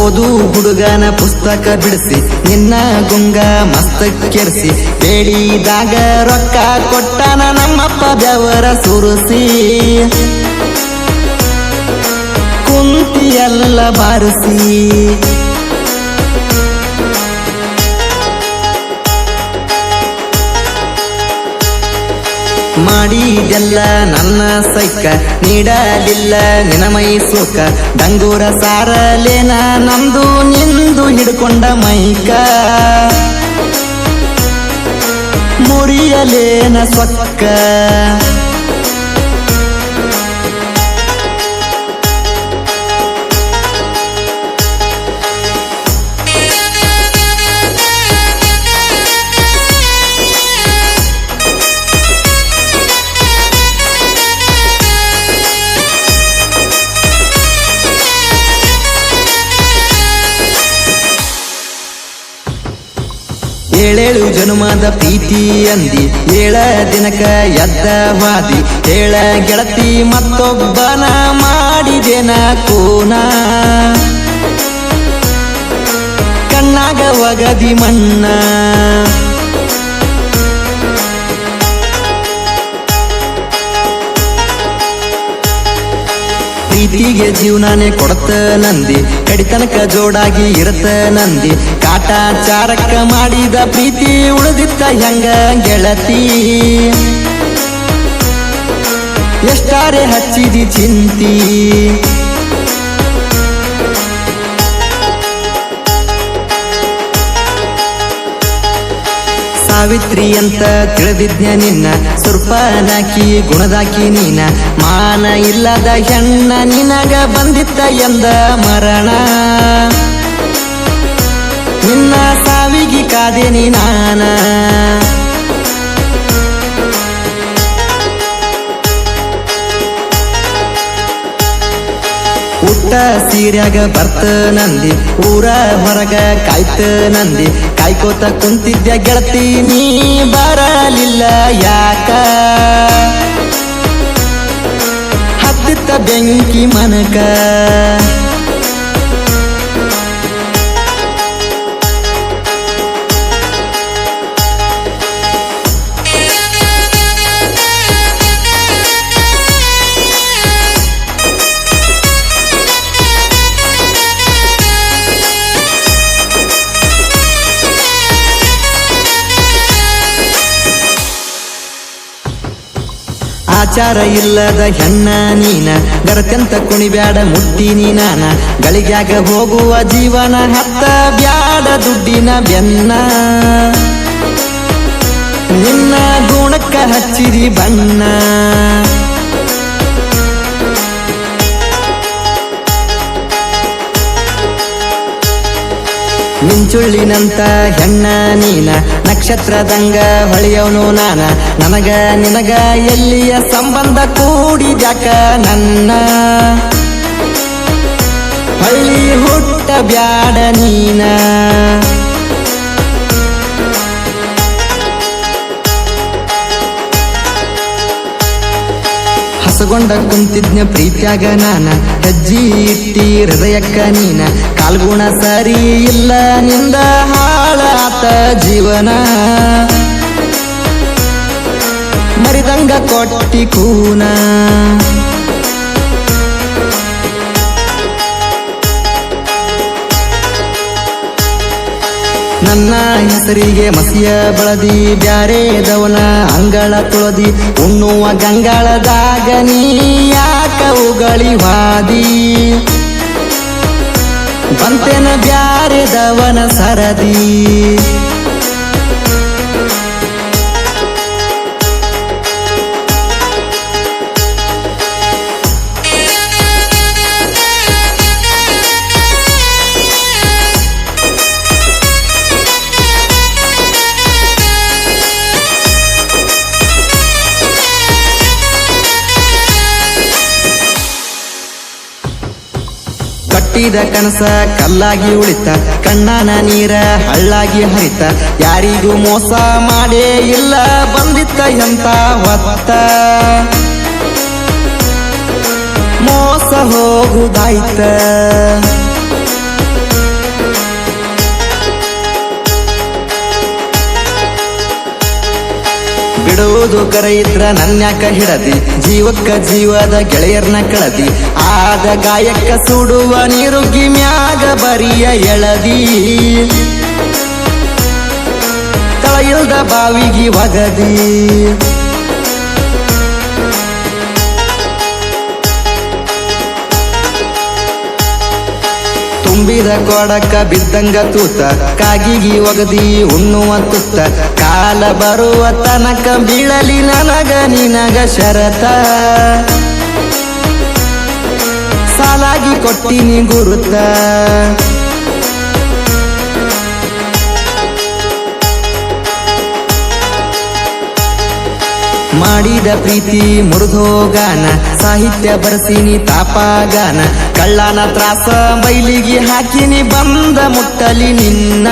ಓದು ಹುಡುಗನ ಪುಸ್ತಕ ಬಿಡಿಸಿ, ನಿನ್ನ ಗುಂಗ ಮಸ್ತ ಕೆರೆಸಿ ಬೇಡಿದಾಗ ರೊಕ್ಕ ಕೊಟ್ಟನ ನಮ್ಮಪ್ಪ ಬೆವರ ಸುರಿಸಿ. ಕುಂತಿ ಎಲ್ಲ ಬಾರಿಸಿ. ಮಾಡಿದೆಲ್ಲ ನನ್ನ ಸೈಕ ನೀಡಲಿಲ್ಲ ನಿನಮೈ ಸುಖ ಡಂಗೂರ ಸಾರಲೇನ ನಂದು ನಿಂದು ಹಿಡ್ಕೊಂಡ ಮೈಕ. ಮುರಿಯಲೇನ ಸೊಕ್ಕ. ಏಳೇಳು ಜನುಮದ ಪ್ರೀತಿ ಅಂದಿ, ಏಳ ದಿನಕ ಎದ್ದ ವಾದಿ. ಏಳ ಗೆಳತಿ, ಮತ್ತೊಬ್ಬನ ಮಾಡಿದೆನ ಕೋನ. ಕಣ್ಣಾಗ ಒಗದಿ ಮಣ್ಣ. ಪ್ರೀತಿಗೆ ಜೀವನಾನೇ ಕೊಡತ ನಂದಿ. ಕಡಿತನಕ ಜೋಡಾಗಿ ಇರತ ನಂದಿ. ಕಾಟಾಚಾರಕ್ಕ ಮಾಡಿದ ಪ್ರೀತಿ ಉಳಿದಿತ್ತ ಹೆಂಗ ಗೆಳತಿ. ಎಷ್ಟಾರೆ ಹಚ್ಚಿದಿ ಚಿಂತಿ. ಸಾವಿತ್ರಿ ಅಂತ ತಿಳಿದಿದ್ನ ನಿನ್ನ, ಸುರ್ಪನಾಕಿ, ಗುಣದಾಕಿ ನೀನ. ಮಾನ ಇಲ್ಲದ ಹೆಣ್ಣ ನಿನಗ ಬಂದಿತ್ತ ಎಂದ ಮರಣ. ನಿನ್ನ ಸಾವಿಗೆ ಕಾದೆ ನಾನ. ಊಟ ಸೀರ್ಯಾಗ ಬರ್ತ ನಂದಿ, ಊರ ಹೊರಗ ಕಾಯ್ತ ನಂದಿ, ಕಾಯ್ಕೋತ ಕುಂತಿದ್ಯ ಗೆಳತಿ, ನೀ ಬರಲಿಲ್ಲ ಯಾಕ? ಹತ್ತಿತ್ತ ಬೆಂಕಿ ಮನಕ ಆಚಾರ ಇಲ್ಲದ ಹೆಣ್ಣ ನೀನ ಗರಕಂತ ಕುಣಿಬ್ಯಾಡ ಮುಟ್ಟಿ ನೀನಾನ. ಗಳಿಗ್ಯಾಗ ಹೋಗುವ ಜೀವನ ಹತ್ತ ಬ್ಯಾಡ ದುಡ್ಡಿನ ಬೆನ್ನ. ನಿನ್ನ ಗುಣಕ್ಕ ಹಚ್ಚಿರಿ ಬಣ್ಣ. ಮಿಂಚುಳ್ಳಿನಂತ ಹೆಣ್ಣ ನೀನ, ನಕ್ಷತ್ರದಂಗ ಹೊಳೆಯವನು ನಾನ. ನನಗ ನಿನಗ ಎಲ್ಲಿಯ ಸಂಬಂಧ ಕೂಡಿದ್ಯಾಕ ನನ್ನ? ಹಳ್ಳಿ ಹುಟ್ಟ ಬ್ಯಾಡ ನೀನ. ಹಸಗೊಂಡ ಕುಂತಿದ್ನ ಪ್ರೀತ್ಯಾಗ ನಾನ. ಹೆಜ್ಜಿ ಇಟ್ಟಿ ಹೃದಯಕ್ಕ ನೀನ. ಕಾಲ್ಗುಣ ಸರಿ ಇಲ್ಲ, ನಿಂದ ಹಾಳಾತ ಜೀವನ. ಮರಿದಂಗ ಕೊಟ್ಟಿ ಕೂನ. ನನ್ನ ಹೆಸರಿಗೆ ಮಸಿಯ ಬಳದಿ, ಬ್ಯಾರೆ ದವನ ಅಂಗಳ ತುಳದಿ, ಉಣ್ಣುವ ಗಂಗಳದಾಗ ನೀ ಯಾಕ ಉಗಳಿ ವಾದಿ ಬಂತೆನ ಬ್ಯಾರೆದವನ ಸರದಿ. ಕಟ್ಟಿದ ಕನಸ, ಕಲ್ಲಾಗಿ ಉಳಿತ. ಕಣ್ಣನ ನೀರ ಹಳ್ಳಾಗಿ ಹರಿತ. ಯಾರಿಗೂ ಮೋಸ ಮಾಡೇ ಇಲ್ಲ, ಬಂದಿತ್ತ ಎಂತ ಹೊತ್ತ ಮೋಸ ಹೋಗುದಾಯ್ತ. ಬಿಡುವುದು ಕರೆ ಇದ್ರ ನನ್ಯಾಕ ಹಿಡದಿ, ಜೀವಕ್ಕ ಜೀವದ ಗೆಳೆಯರ್ನ ಕಳದಿ. ಆದ ಗಾಯಕ್ಕ ಸುಡುವ ನೀರು ಮ್ಯಾಗ ಬರಿಯ ಎಳದಿ. ತಳ ಬಾವಿಗಿ ಒಗದಿ. ತುಂಬಿದ ಕೊಡಕ ಬಿದ್ದಂಗ ತೂತ, ಕಾಗಿಗಿ ಒಗದಿ ಉಣ್ಣುವ ತುತ್ತ, ಕಾಲ ಬರುವ ತನಕ ಬೀಳಲಿ ನನಗ ನಿನಗ ಶರತ. ಸಾಲಾಗಿ ಕೊಟ್ಟಿನಿ ಗುರುತ. ಮಾಡಿದ ಪ್ರೀತಿ ಮುರಿದೋಗಾನ ಸಾಹಿತ್ಯ ಬರೆಸಿನಿ ತಾಪಾಗಾನ. ಕಳ್ಳನ ತ್ರಾಸ ಬೈಲಿಗೆ ಹಾಕಿನಿ ಬಂದ ಮುಟ್ಟಲಿ ನಿನ್ನ.